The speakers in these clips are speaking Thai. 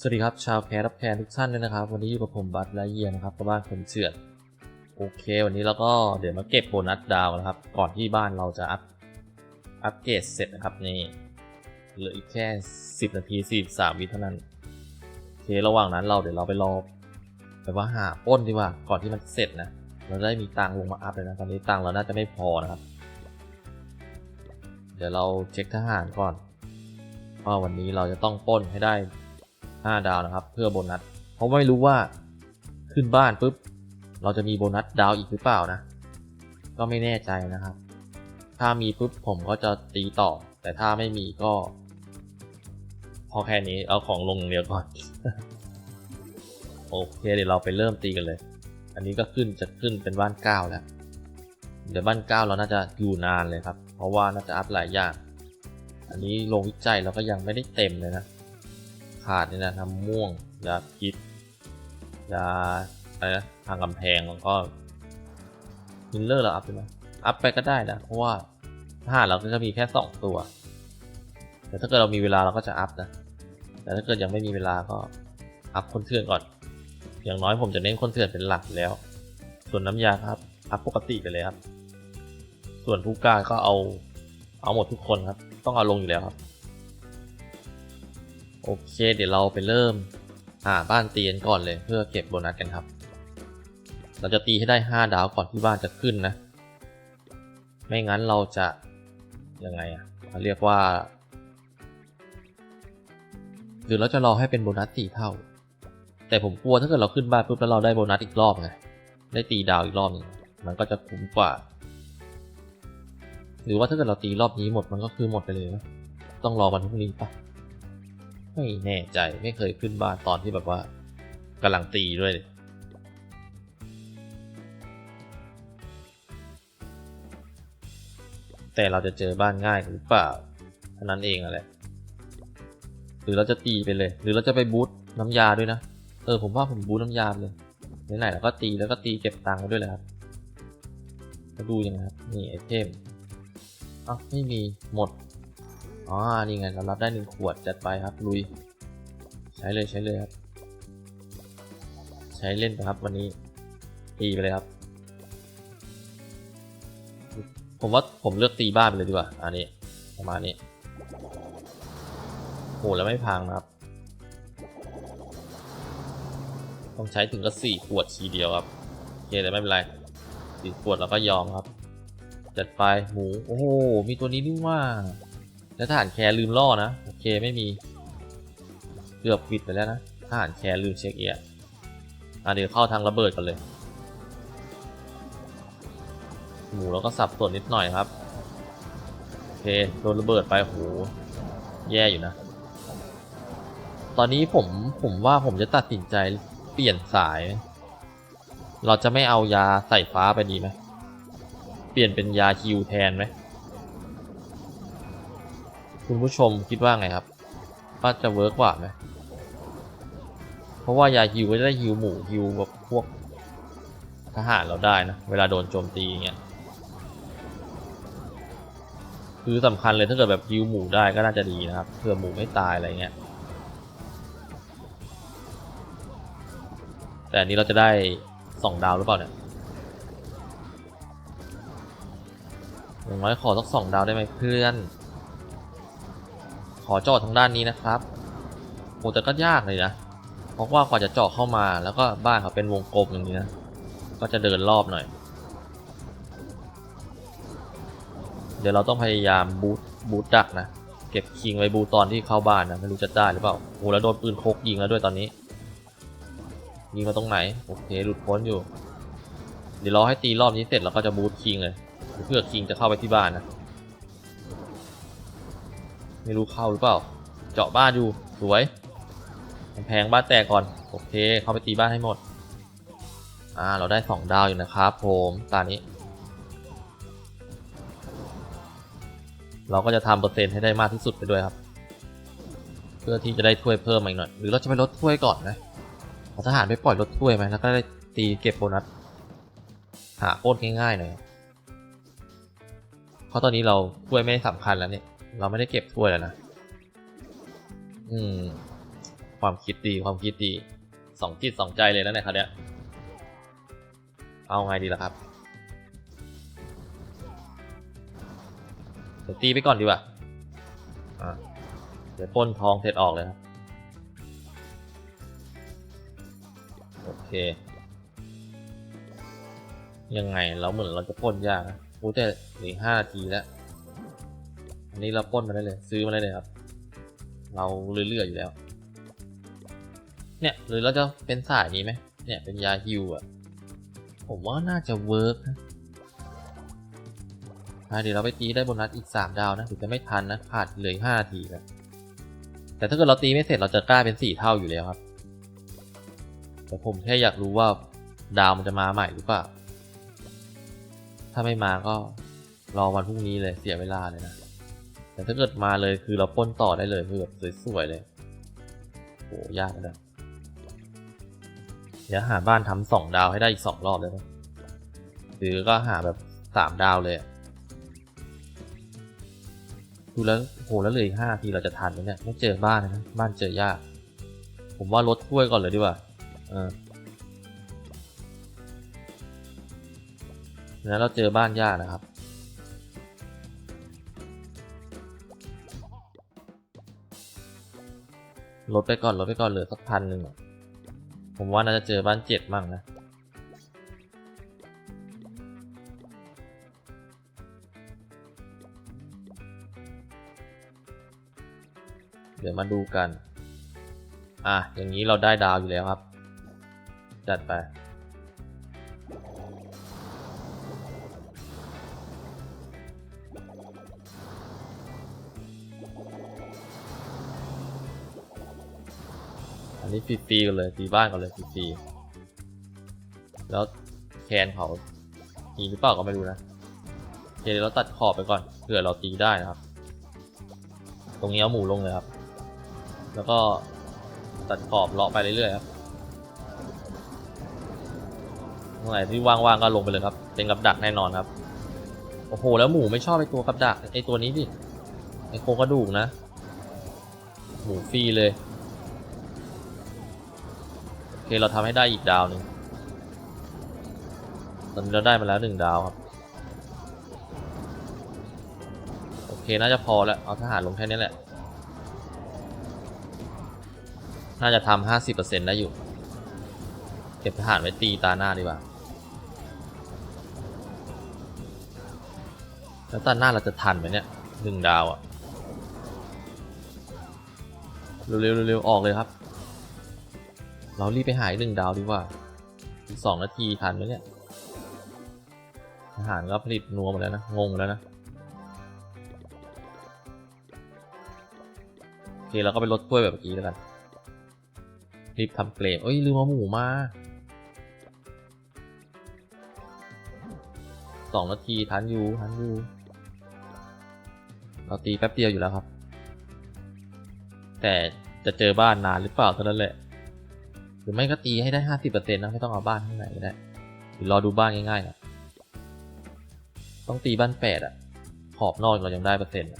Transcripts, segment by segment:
สวัสดีครับ ชาวแคร์รับแคร์ทุกท่านด้วยนะครับ วันนี้อยู่กับผมบัตและเยียนะครับกับบ้านคนเฉือนโอเค วันนี้เราก็เดี๋ยวมาเก็บโบนัสดาวนะครับ ก่อนที่บ้านเราจะอัพอัปเกรดเสร็จนะครับนี่เหลืออีกแค่ 10 นาที43วิเท่านั้นโอเคระหว่างนั้นเราเดี๋ยวเราไปรอไปว่าหาป้นดีกว่าก่อนที่มันเสร็จนะเราได้มีตังลงมาอัพเลยนะตอนนี้ตังเราน่าจะไม่พอนะครับ เดี๋ยวเราเช็คทหารก่อนว่าวันนี้เราจะต้องป้นให้ได้ 5 ดาวนะครับ เพื่อโบนัส เพราะไม่รู้ว่าขึ้นบ้านปุ๊บ เราจะมีโบนัสดาวอีกหรือเปล่านะ ก็ไม่แน่ใจนะครับ ถ้ามีปุ๊บผมก็จะตีต่อ แต่ถ้าไม่มีก็ พอแค่นี้เอาของลงเดียวก่อน โอเคเดี๋ยวเราไปเริ่มตีกันเลย อันนี้ก็ขึ้นจะขึ้นเป็นบ้านเก้าแล้ว เดี๋ยวบ้านเก้าเราน่าจะอยู่นานเลยครับ เพราะว่าน่าจะอัพหลายอย่าง อันนี้ลงวิจัยเราก็ยังไม่ได้เต็มเลยนะ ขาดนี่นะน้ำม่วงยาพิษยาอะไรนะทางกำแพงแล้วก็มิลเลอร์เราอัพไปไหมอัพไปก็ได้นะเพราะว่าทหารเราก็จะมีแค่สองตัว แต่ถ้าเกิดเรามีเวลาเราก็จะอัพนะ แต่ถ้าเกิดยังไม่มีเวลาก็อัพคนเถื่อนก่อน อย่างน้อยผมจะเน้นคนเถื่อนเป็นหลักแล้ว ส่วนน้ำยาครับ อัพปกติไปเลยครับ ส่วนผู้กล้าก็เอาเอาหมดทุกคนครับ ต้องเอาลงอยู่แล้วครับ โอเค เดี๋ยวเราไปเริ่มหาบ้านตีกันก่อนเลยเพื่อเก็บโบนัสกันครับ เราจะตีให้ได้ 5 ดาวก่อนที่บ้านจะขึ้นนะ ไม่งั้นเราจะยังไงอะเขาเรียกว่า หรือเราจะรอให้เป็นโบนัสสี่เท่า แต่ผมกลัวถ้าเกิดเราขึ้นบ้านปุ๊บแล้วเราได้โบนัสอีกรอบไงได้ตีดาวอีกรอบหนึงมันก็จะคุ้มกว่า หรือว่าถ้าเกิดเราตีรอบนี้หมดมันก็คือหมดไปเลยนะต้องรอวันพรุ่งนี้ปะ ไม่แน่ใจไม่เคยขึ้นบ้านตอนที่แบบว่ากำลังตีด้วยแต่เราจะเจอบ้านง่ายหรือเปล่าเท่านั้นเองอะไรหรือเราจะตีไปเลย หรือเราจะไปบูทน้ำยาด้วยนะ เออผมว่าผมบูทน้ำยาเลยไหนๆเราก็ตีแล้วก็ตีเก็บตังค์ไว้ด้วยเลยครับมาดูยังไงครับนี่ไอเทมอ้าวไม่มีหมด อ๋อ นี่ไงเรารับได้หนึ่งขวดจัดไปครับลุย ใช้เลยใช้เลยครับ ใช้เล่นไปครับวันนี้ตีไปเลยครับ ผมว่าผมเลือกตีบ้านไปเลยดีกว่า อันนี้ประมาณนี้โหแล้วไม่พังนะครับ ต้องใช้ถึงก็สี่ขวดทีเดียวครับโอเคแต่ไม่เป็นไรสี่ขวดเราก็ยอมครับ จัดไปหมู โอ้โห มีตัวนี้ด้วยว่า แล้วทหารแคร์ลืมล่อนะโอเคไม่มีเกือบปิดไปแล้วนะทหารแคร์ลืมเช็คเอียร์อะเดี๋ยวเข้าทางระเบิดกันเลยหมูเราก็สับส่วนนิดหน่อยครับโอเคโดนระเบิดไปโหแย่อยู่นะ ตอนนี้ผมผมว่าผมจะตัดสินใจเปลี่ยนสาย เราจะไม่เอายาใส่ฟ้าไปดีไหมเปลี่ยนเป็นยาคิวแทนไหม คุณผู้ชมคิดว่าไงครับว่าจะเวิร์กกว่าไหมเพราะว่ายาฮิวก็จะได้ฮิวหมู่ฮิวแบบพวกทหารเราได้นะ เวลาโดนโจมตีอย่างเงี้ยคือสำคัญเลยถ้าเกิดแบบฮิวหมู่ได้ก็น่าจะดีนะครับเพื่อหมู่ไม่ตายอะไรเงี้ยแต่อันนี้เราจะได้สองดาวหรือเปล่าเนี่ยอย่างน้อยขอสักสองดาวได้ไหมเพื่อน ขอเจาะทางด้านนี้นะครับโหแต่ก็ยากเลยนะ เพราะว่ากว่าจะเจาะเข้ามาแล้วก็บ้านเขาเป็นวงกลมอย่างนี้นะ ก็จะเดินรอบหน่อย เดี๋ยวเราต้องพยายามบูทบูทดักนะ เก็บคิงไว้บูตอนที่เข้าบ้านนะไม่รู้จะได้หรือเปล่าโหแล้วโดนปืนโคกยิงแล้วด้วยตอนนี้ ยิงมาตรงไหนโอเคหลุดพ้นอยู่ เดี๋ยวรอให้ตีรอบนี้เสร็จเราก็จะบูทคิงเลย เพื่อคิงจะเข้าไปที่บ้านนะ ไม่รู้เข้าหรือเปล่า เจาะบ้านอยู่สวยกำแพงบ้านแตกก่อนโอเคเข้าไปตีบ้านให้หมดอ่าเราได้สองดาวอยู่นะครับผมตานี้ เราก็จะทำเปอร์เซ็นต์ให้ได้มากที่สุดไปด้วยครับ เพื่อที่จะได้ถ้วยเพิ่มมาอีกหน่อย หรือเราจะไปลดถ้วยก่อนนะเอาทหารไปปล่อยลดถ้วยไหมแล้วก็ได้ตีเก็บโบนัสหาโอนง่ายๆหน่อยเพราะตอนนี้เราถ้วยไม่สำคัญแล้วเนี่ย เราไม่ได้เก็บถ้วยแล้วนะ อืม ความคิดดีความคิดดี สองจิตสองใจเลยนะเนี่ยคราวเนี้ยเอาไงดีล่ะครับเดี๋ยวตีไปก่อนดีกว่าอะเดี๋ยวป้นทองเสร็จออกเลยครับ โอเค ยังไงเราเหมือนเราจะป้นยากนะโอ้แต่เหลือห้านาทีแล้ว อันนี้เราป้นมาได้เลย ซื้อมาได้เลยครับ เราเรื่อยๆอยู่แล้ว เนี่ยหรือเราจะเป็นสายนี้ไหมเนี่ยเป็นยาฮิวอะ ผมว่าน่าจะเวิร์กนะเดี๋ยวเราไปตีได้โบนัสอีก 3 ดาวนะถึงจะไม่ทันนะขาดเหลือ5นาทีแล้วแต่ถ้าเกิดเราตีไม่เสร็จเราจะกล้าเป็น 4 เท่าอยู่แล้วครับ แต่ผมแค่อยากรู้ว่าดาวมันจะมาใหม่หรือเปล่า ถ้าไม่มาก็รอวันพรุ่งนี้เลยเสียเวลาเลยนะ แต่ถ้าเกิดมาเลยคือเราป้นต่อได้เลยคือแบบสวยๆเลยโหยากเลยเดี๋ยวหาบ้านทำสองดาวให้ได้อีกสองรอบเลยนะหรือก็หาแบบสามดาวเลยดูแล้วโหแล้วเหลยห้าทีเราจะทันไหมเนี่ยไม่เจอบ้านนะบ้านเจอยาก ผมว่าลดถ้วยก่อนเลยดีกว่าเออแล้วเราเจอบ้านยากนะครับ ลดไปก่อนลดไปก่อนเหลือสักพันหนึ่งผมว่าน่าจะเจอบ้านเจ็ดมั่งนะเดี๋ยวมาดูกัน อะ อย่างนี้เราได้ดาวอยู่แล้วครับ จัดไป อันนี้ฟรีๆกันเลยตีบ้านกันเลยฟรีๆแล้วแคนเขามีหรือเปล่าก็ไม่รู้นะโอเคเราตัดขอบไปก่อนเผื่อเราตีได้นะครับ ตรงนี้เอาหมูลงเลยครับ แล้วก็ตัดขอบเลาะไปเรื่อยๆครับตรงไหนที่ว่างๆก็ลงไปเลยครับ เป็นกับดักแน่นอนครับโอ้โหแล้วหมูไม่ชอบไอตัวกับดักไอตัวนี้ดิไอโครงกระดูกนะ หมูฟรีเลย เคเราทำให้ได้อีกดาวหนึ่งตอนนี้เราได้มาแล้วหนึ่งดาวครับ โอเคน่าจะพอแล้วเอาทหารลงแค่นี้แหละ น่าจะทำห้าสิบเปอร์เซ็นต์ได้อยู่ เก็บทหารไว้ตีตาหน้าดีกว่า แล้วตาหน้าเราจะทันไหมเนี่ยหนึ่งดาวอะเร็วๆเร็วๆออกเลยครับ เรารีบไปหายหนึ่งดาวดีกว่าอีกสองนาทีทันไหมเนี่ยทหารก็ผลิตนัวหมดแล้วนะ งงแล้วนะ โอเคเราก็ไปลดถ้วยแบบเมื่อกี้แล้วกัน รีบทำเกรดเอ้ย ลืมเอาหมูมาสองนาทีทันอยู่ทันอยู่เราตีแป๊บเดียวอยู่แล้วครับ แต่จะเจอบ้านนานหรือเปล่าเท่านั้นแหละ รือไม่ก็ตีให้ได้ห้าสิบเปอร์เซ็นต์นะไม่ต้องเอาบ้านข้างในก็ได้หรือรอดูบ้านง่ายๆนะต้องตีบ้านแปดอะขอบนอกเรายังได้เปอร์เซ็นต์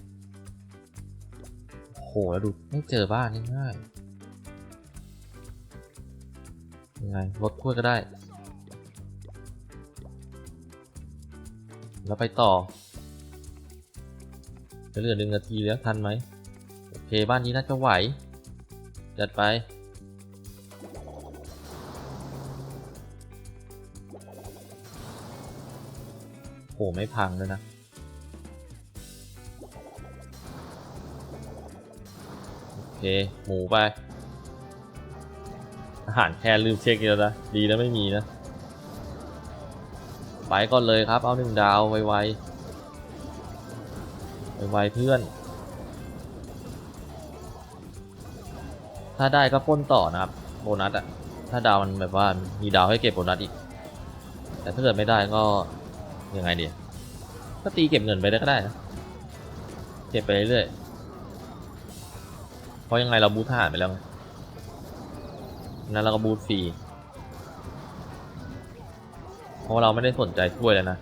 โอ้โหแล้วดูไม่เจอบ้านง่ายๆยังไงลดถ้วยก็ได้ แล้วไปต่อจะเหลือหนึ่งนาทีแล้วทันไหมโอเคบ้านนี้น่าจะไหว จัดไป โหไม่พังเลยนะ โอเค หมูไป อาหารแค่ลืมเช็คแล้วนะ ดีนะไม่มีนะ ไปก่อนเลยครับ เอาหนึ่งดาวไวๆไวๆเพื่อน ถ้าได้ก็ปล้นต่อนะครับ โบนัสอะถ้าดาวมันแบบว่ามีดาวให้เก็บโบนัสอีก แต่ถ้าเกิดไม่ได้ก็ ยังไงดีก็ตีเก็บเงินไปได้ก็ได้นะเก็บไปเรื่อยๆเพราะยังไงเราบูทหารไปแล้วนั้นเราก็บูทฟรีเพราะเราไม่ได้สนใจถ้วยแล้วนะ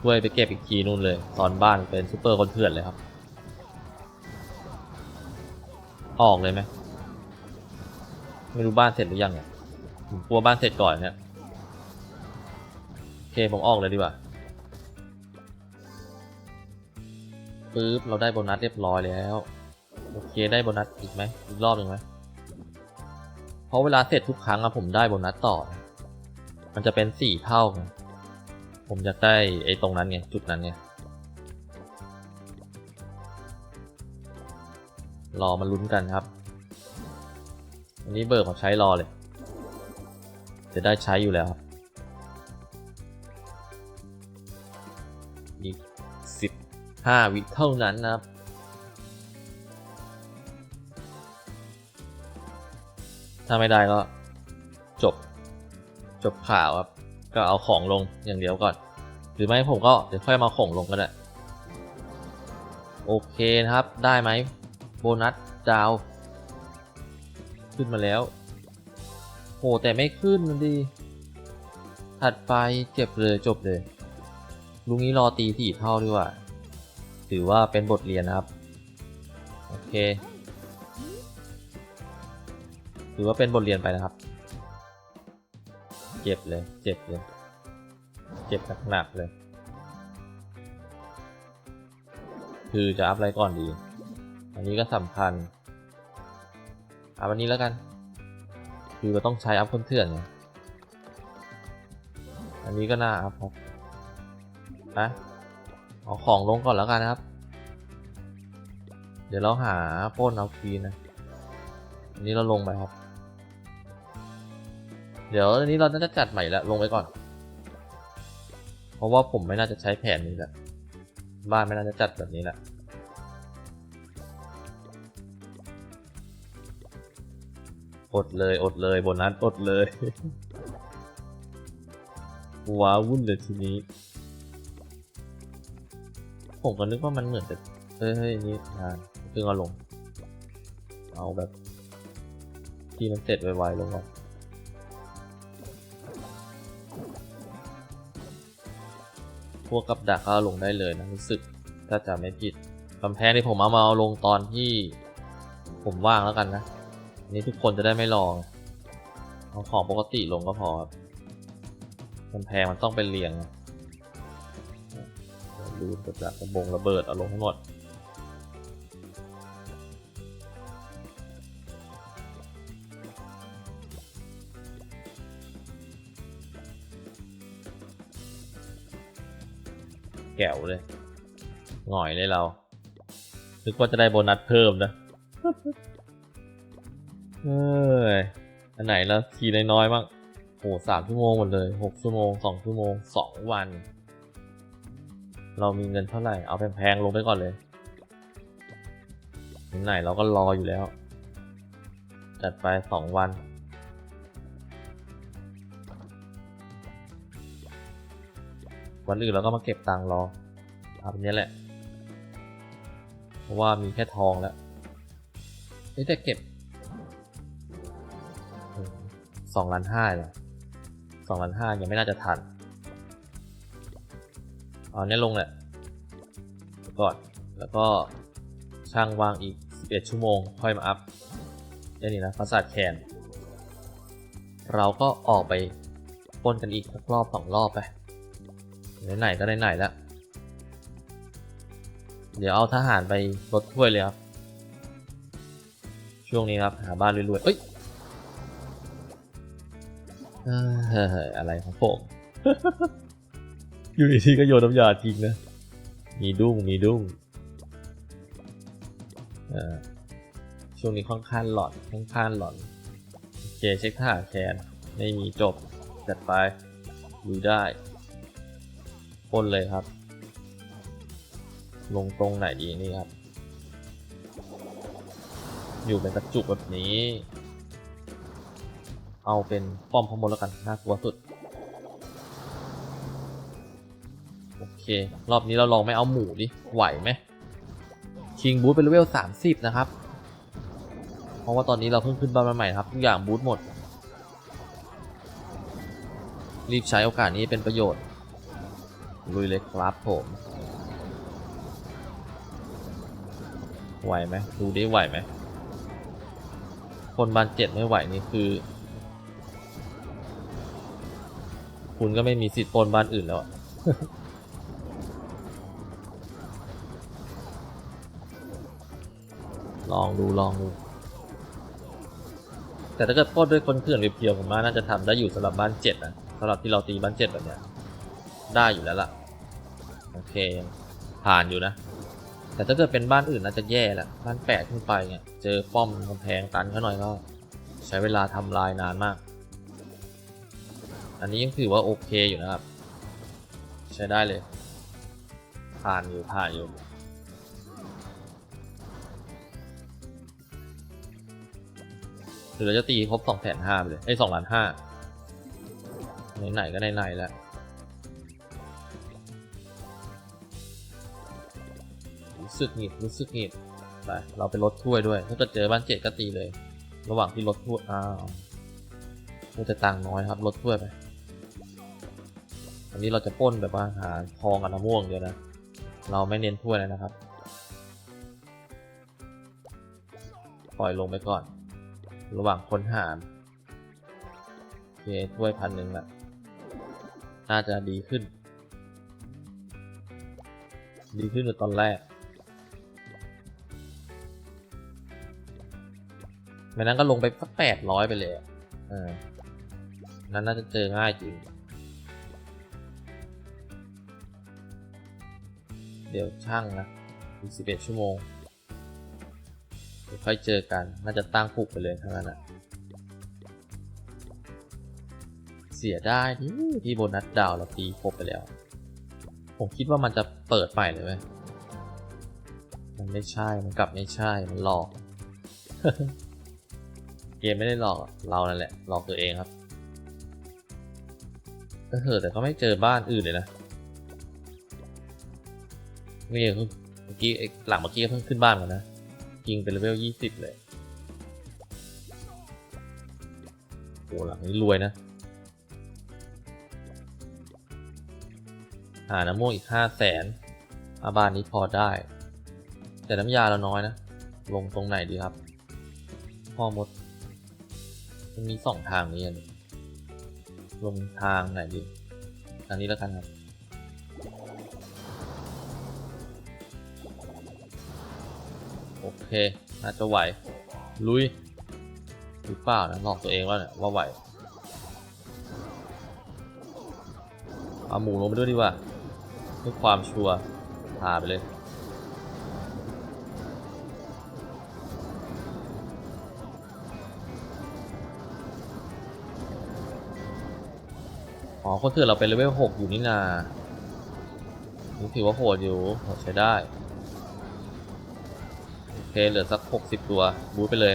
ถ้วยไปเก็บอีกทีนู่นเลย ตอนบ้านเป็นซูเปอร์คนเถื่อนเลยครับ ออกเลยไหมไม่รู้บ้านเสร็จหรือยังเนี่ยผมกลัวบ้านเสร็จก่อนเนี่ย เคผมออกเลยดีกว่าปึ๊บเราได้โบนัสเรียบร้อยแล้ว โอเคได้โบนัสอีกไหมอีกรอบหนึ่งไหมเพราะเวลาเสร็จทุกครั้งอะผมได้โบนัสต่อ มันจะเป็นสี่เท่า ผมอยากได้ไอ้ตรงนั้นไงจุดนั้นไงรอมาลุ้นกันครับอันนี้เบิร์กมาใช้รอเลย จะได้ใช้อยู่แล้วครับ 5 วิเท่านั้นนะครับถ้าไม่ได้ก็จบจบข่าวครับ ก็เอาของลงอย่างเดียวก่อน หรือไม่ผมก็เดี๋ยวค่อยมาของลงก็ได้ โอเคนะครับได้ไหมโบนัสดาว ขึ้นมาแล้วโหแต่ไม่ขึ้นนดี ถัดไปเจ็บเลยจบเลย ลุงนี้รอตีสี่เท่าดีกว่า ถือว่าเป็นบทเรียนนะครับ โอเค ถือว่าเป็นบทเรียนไปนะครับ เจ็บเลย เจ็บเลย เจ็บหนักๆเลย คือจะอัพอะไรก่อนดี อันนี้ก็สำคัญเอาวันนี้แล้วกัน คือเราต้องใช้อัพคนเถื่อนไงอันนี้ก็น่าอัพครับนะ เอาของลงก่อนแล้วกันนะครับ เดี๋ยวเราหาป้นเอาคีนะอันนี้เราลงไปครับ เดี๋ยวอันนี้เราน่าจะจัดใหม่แล้วลงไว้ก่อน เพราะว่าผมไม่น่าจะใช้แผนนี้แหละบ้านไม่น่าจะจัดแบบนี้แหละอดเลยอดเลยบนัสอดเลยว้าวุ่นเลยทีนี้ ผมก็นึกว่ามันเหมือนแต่เฮ้ยเฮ้ยนี่อ่าเพิ่งเอาลง เอาแบบ ที่มันเสร็จไวๆลงก่อนพวกกับดักก็ลงได้เลยนะรู้สึกถ้าจะไม่ผิดกำแพงที่ผมเอามาเอาลงตอนที่ผมว่างแล้วกันนะนนี้ทุกคนจะได้ไม่รอเอาของปกติลงก็พอครับกำแพงมันต้องเป็นเรียงนะ ดูกระดักระบงระเบิดเอาลงทั้งหมดแก้วเลยหงอยเลยเรานึกว่าจะได้โบนัสเพิ่มนะเอ้ย อันไหนล้วทีน้อยๆบ้างโอ้สามชั่วโมงหมดเลยหกชั่วโมงสองชั่วโมงสองวัน เรามีเงินเท่าไหร่ เอาแพงๆลงไปก่อนเลยไหนๆเราก็รออยู่แล้ว จัดไปสองวัน วันอื่นเราก็มาเก็บตังค์รอเอาแบบนี้แหละ เพราะว่ามีแค่ทองแล้วเอ้ยแต่เก็บสองล้านห้าเลยสองล้านห้ายังไม่น่าจะทัน เอาเนี้ยลงแหละก่อนแล้วก็ช่างวางอีก 11 ชั่วโมง ค่อยมาอัพได้นี่นะปราสาทแคนเราก็ออกไปปนกันอีกสักรอบสองรอบไปไหนๆก็ไหนๆแล้ว เดี๋ยวเอาทหารไปลดถ้วยเลยครับ ช่วงนี้ครับ หาบ้านรวยๆเอ้ยเอ้ยอะไรของผม อยู่ดีๆก็โยนน้ำยาทิ้งนะ มีดุ้งมีดุ้งช่วงนี้ค่อนข้างหลอนค่อนข้างหลอนโอเคเช็คท่าแคนไม่มีจบ จัดไปดูได้ปล้นเลยครับ ลงตรงไหนดีนี่ครับ อยู่เป็นกระจุกแบบนี้ เอาเป็นป้อมพมลแล้วกันน่ากลัวสุด รอบนี้เราลองไม่เอาหมูดิ ไหวไหมคิงบูทเป็นเลเวล30นะครับ เพราะว่าตอนนี้เราเพิ่งขึ้นบ้านใหม่ครับ ทุกอย่างบูทหมด รีบใช้โอกาสนี้เป็นประโยชน์ลุยเลยครับผม ไหวไหมดูไดิไหวไหม คนบานเจ็ดไม่ไหวนี่คือ คุณก็ไม่มีสิทธิ์ปนบ้านอื่นแล้ว ลองดูลองดู แต่ถ้าเกิดปล้นด้วยคนเขื่อนเพียวผมว่าน่าจะทำได้อยู่สำหรับบ้านเจ็ดนะสำหรับที่เราตีบ้านเจ็ดแบบเนี้ยได้อยู่แล้วล่ะ โอเค ผ่านอยู่นะ แต่ถ้าเกิดเป็นบ้านอื่นน่าจะแย่แหละบ้านแปดขึ้นไปเนี่ยเจอป้อมกำแพงตันเขาหน่อยก็ใช้เวลาทำลายนานมาก อันนี้ยังถือว่าโอเคอยู่นะครับ ใช้ได้เลย ผ่านอยู่ผ่านอยู่ รือเราจะตีครบสองแสนห้าไปเลยไอ้สองล้านห้าไหนๆก็ไหนๆแล้วรู้สึกหงิดรู้สึกหงิดไปเราไปลดถ้วยด้วย ถ้าเกิดเจอบ้านเจ็ดก็ตีเลย ระหว่างที่ลดถ้วยอ้าวมันจะตังน้อยครับลดถ้วยไปอันนี้เราจะป้นแบบว่าหาทองกับน้ำม่วงเดียวนะ เราไม่เน้นถ้วยเลยนะครับ ปล่อยลงไปก่อน ระหว่างค้นหาโอเคถ้วยพันหนึ่งละน่าจะดีขึ้น ดีขึ้นกว่าตอนแรกไม่นั้นก็ลงไปสักแปดร้อยไปเลยอะเออนั้นน่าจะเจอง่ายจริง เดี๋ยวช่างนะอีกสิบเอ็ดชั่วโมง ค่อยเจอกัน น่าจะตั้งปลุกไปเลยเท่านั้นอะเสียได้ที่ที่โบนัสดาวเราตีครบไปแล้ว ผมคิดว่ามันจะเปิดใหม่เลยไหมมันไม่ใช่ มันกลับไม่ใช่ มันหลอก เกมไม่ได้หลอก เรานั่นแหละ หลอกตัวเองครับก็เถอะแต่ก็ไม่เจอบ้านอื่นเลยนะ นี่เมื่อกี้หลังเมื่อกี้ก็เพิ่งขึ้นบ้านมานะ ยิงเป็นเลเวลยี่สิบเลยโอ้หลังนี้รวยนะ หาน้ำม่วงอีกห้าแสนอาบ้านนี้พอได้ แต่น้ำยาเราน้อยนะ ลงตรงไหนดีครับ พ่อมด มันมีสองทางนี้อันนี้ลงทางไหนดี ทางนี้แล้วกันครับ โอเค น่าจะไหว ลุยหรือเปล่านะหลอกตัวเองว่าเนี่ยว่าไหวเอาหมูลงไปด้วยดีกว่าเพื่อความชัวร์พาไปเลยอ๋อคนเถื่อนเราเป็นเลเวลหกอยู่นี่นาถือว่าโหดอยู่โหดใช้ได้ เคเหลือสักหกสิบตัวบูทไปเลย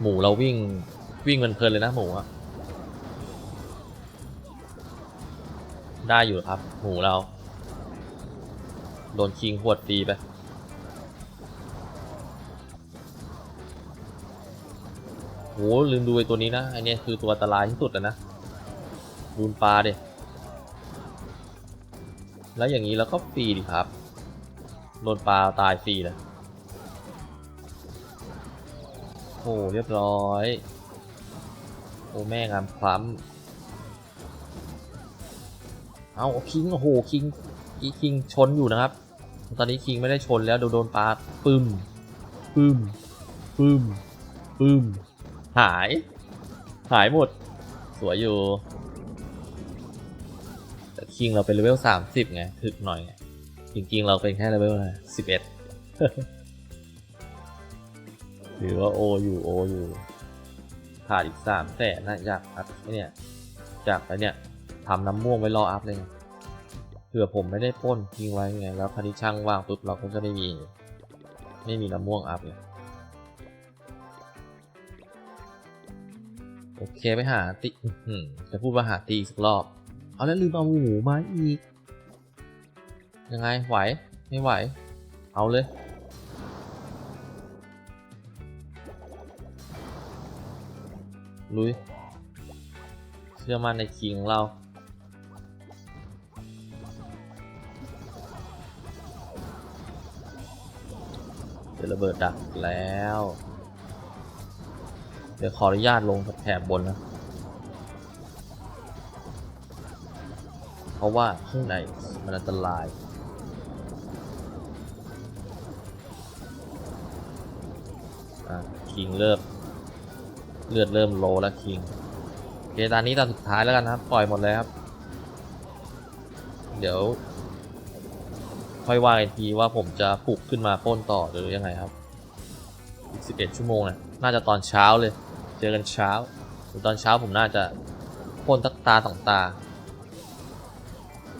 หมูเราวิ่งวิ่งมันเพลินเลยนะหมูอะได้อยู่ครับ หมูเรา โดนคิงหวดตีไปโหลืมดูไอตัวนี้นะไอเนี้ยคือตัวอันตรายที่สุดแล้วนะดูนปลาเดิแล้วอย่างนี้เราก็ฟรีดิครับ โดนปลาตายฟรีเลยโอ้เรียบร้อย โอ้แม่งามคล้ำเอาคิงโอ้โหคิงอีคิงชนอยู่นะครับ ตอนนี้คิงไม่ได้ชนแล้วโดนโดนปลาปึ้มปึ้มปึ้มปึ้มหาย หายหมด สวยอยู่แต่คิงเราเป็นเลเวลสามสิบไงถึกหน่อยไง จริงๆ เราเป็นแค่เลเวลสิบเอ็ดหรือว่าโออยู่โออยู่ขาดอีกสามแต่นะอยากอัพไอเนี่ยจากไอ้เนี่ยทำน้ำม่วงไว้รออัพเลยไงเผื่อผมไม่ได้ปล้นทิ้งไว้ไงแล้วพอดีช่างว่างปุ๊บเราก็จะไม่มี ไม่มีน้ำม่วงอัพเลยโอเคไปหาตีจะพูดว่าหาตีอีกสักรอบ เอาแล้วลืมเอาหมูมาอีก ยังไงไหว ไม่ไหว เอาเลย ลุย เชื่อมั่นในคิงของเราจอระเบิดดักแล้ว เดี๋ยวขออนุญาตลงแถบบนนะเพราะว่าข้างในมันอันตราย คิงเริ่มเลือดเริ่มโลแล้วคิงเคตอนนี้ตอนสุดท้ายแล้วกันนะครับปล่อยหมดเลยครับ เดี๋ยว ค่อยว่ากันทีว่าผมจะปลุกขึ้นมาปล้นต่อหรือยังไงครับอีก11 ชั่วโมงนะน่าจะตอนเช้าเลย เจอกันเช้าหรือตอนเช้าผมน่าจะปล้นตักตาสองตา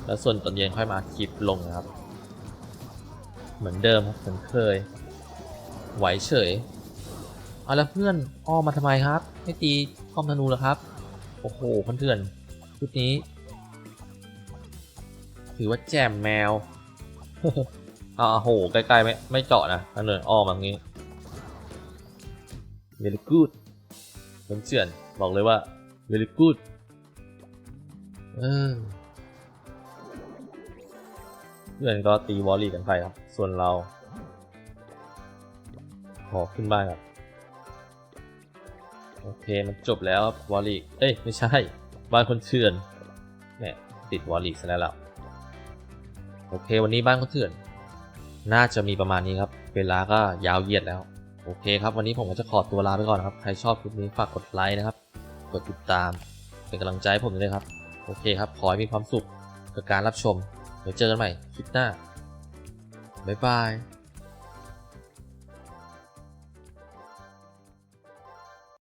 แล้วส่วนตอนเย็นค่อยมาคลิปลงนะครับ เหมือนเดิมครับเหมือนเคย ไหวเฉย เอาแล้วเพื่อนอ้อมมาทำไมครับ ไม่ตีคอมธนูเหรอครับ โอ้โหเพื่อนๆชุดนี้ ถือว่าแจมแมวอ่าโหใกล้ๆไม่ไม่เจาะนะอันเนินอ้อมแบบนี้ very good เพื่อนเชื่อนบอกเลยว่า very good เออเพื่อนก็ตีวอลลี่กันไปครับ ส่วนเรา ขอขึ้นบ้านครับ อเคมันจบแล้วครับวอลลี่เอ้ยไม่ใช่ บ้านคนเชื่อนเนี่ยติดวอลลี่ซะแล้วโอเค วันนี้บ้านคนเถื่อน น่าจะมีประมาณนี้ครับเวลาก็ยาวเหยียดแล้ว โอเคครับวันนี้ผมก็จะขอตัวลาไปก่อนนะครับ ใครชอบคลิปนี้ฝากกดไลค์นะครับ กดติดตาม เป็นกำลังใจให้ผมด้วยครับ โอเคครับ ขอให้มีความสุขกับการรับชมเดี๋ยวเจอกันใหม่คลิปหน้าบ๊ายบาย